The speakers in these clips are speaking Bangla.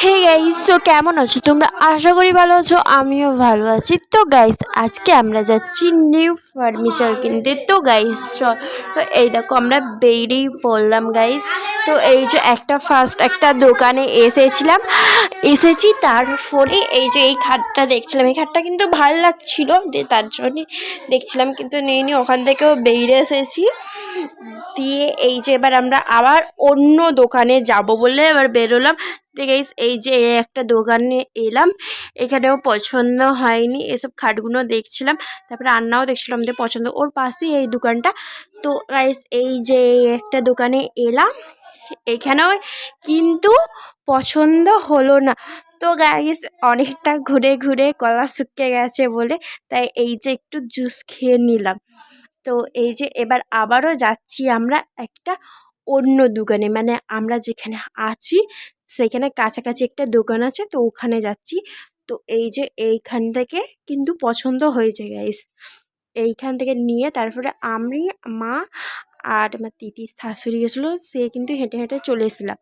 হে গাইস তো কেমন আছো? তোমরা আশা করি ভালো আছো, আমিও ভালো আছি। তো গাইস আজকে আমরা যাচ্ছি নিউ ফার্নিচার কিনতে। তো গাইস চল তো এই দেখো আমরা বেরিয়েই পড়লাম গাইস তো এই যে একটা ফার্স্ট একটা দোকানে এসেছিলাম। এসেছি তারপরে এই যে এই খাটটা দেখছিলাম। এই খাটটা কিন্তু ভালো লাগছিল দিয়ে তার জন্যে দেখছিলাম, কিন্তু নেইনি ওখান থেকেও বেরিয়ে এসেছি। দিয়ে এই যে এবার আমরা আবার অন্য দোকানে যাব বলে এবার বেরোলাম। গাইস এই যে একটা দোকানে এলাম। এখানেও পছন্দ হয়নি এসব খাটগুলো দেখছিলাম। তারপরে রান্নাও দেখছিলাম যে পছন্দ। ওর পাশেই এই দোকানটা। তো গাইস এই যে একটা দোকানে এলাম। এখানেও কিন্তু পছন্দ হলো না। তো গাইস অনেকটা ঘুরে ঘুরে গলা শুকিয়ে গেছে বলে, তাই এই যে একটু জুস খেয়ে নিলাম। তো এই যে এবার আবারও যাচ্ছি আমরা একটা অন্য দোকানে। মানে আমরা যেখানে আছি, সেখানে কাছাকাছি একটা দোকান আছে, তো ওখানে যাচ্ছি। তো এই যে এইখান থেকে কিন্তু পছন্দ হয়েছে গাইস এইখান থেকে নিয়ে তারপরে আমি, মা আর আমার দিদির শাশুড়ি গেছিল, সে কিন্তু হেঁটে হেঁটে চলে এসেছিলাম।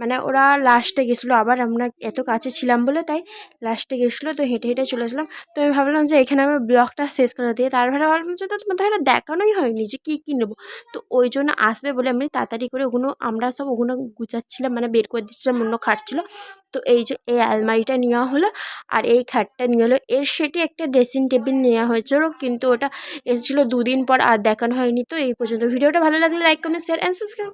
মানে ওরা লাস্টে গেছিল, আবার আমরা এত কাছে ছিলাম বলে তাই লাস্টে গেছিল, তো হেঁটে হেঁটে চলে আসলাম তো আমি ভাবলাম যে এখানে আমার ব্লগটা শেষ করে দিয়ে তারপরে ভাবলাম যে, তো তোমাদের এটা দেখানোই হয়নি যে কী কী নেব? তো ওই জন্য আসবে বলে আমি তাড়াতাড়ি করে ওগুলো আমরা সব ওগুলো গুছাচ্ছিলাম মানে বের করে দিচ্ছিলাম, অন্য খাট ছিল। তো এই যে এই আলমারিটা নেওয়া হলো আর এই খাটটা নিয়ে হলো এর সেটি একটা ড্রেসিং টেবিল নেওয়া হয়েছিল কিন্তু ওটা এসেছিল দুদিন পর আর দেখানো হয়নি। তো এই পর্যন্ত। ভিডিওটা ভালো লাগলে like comment share and subscribe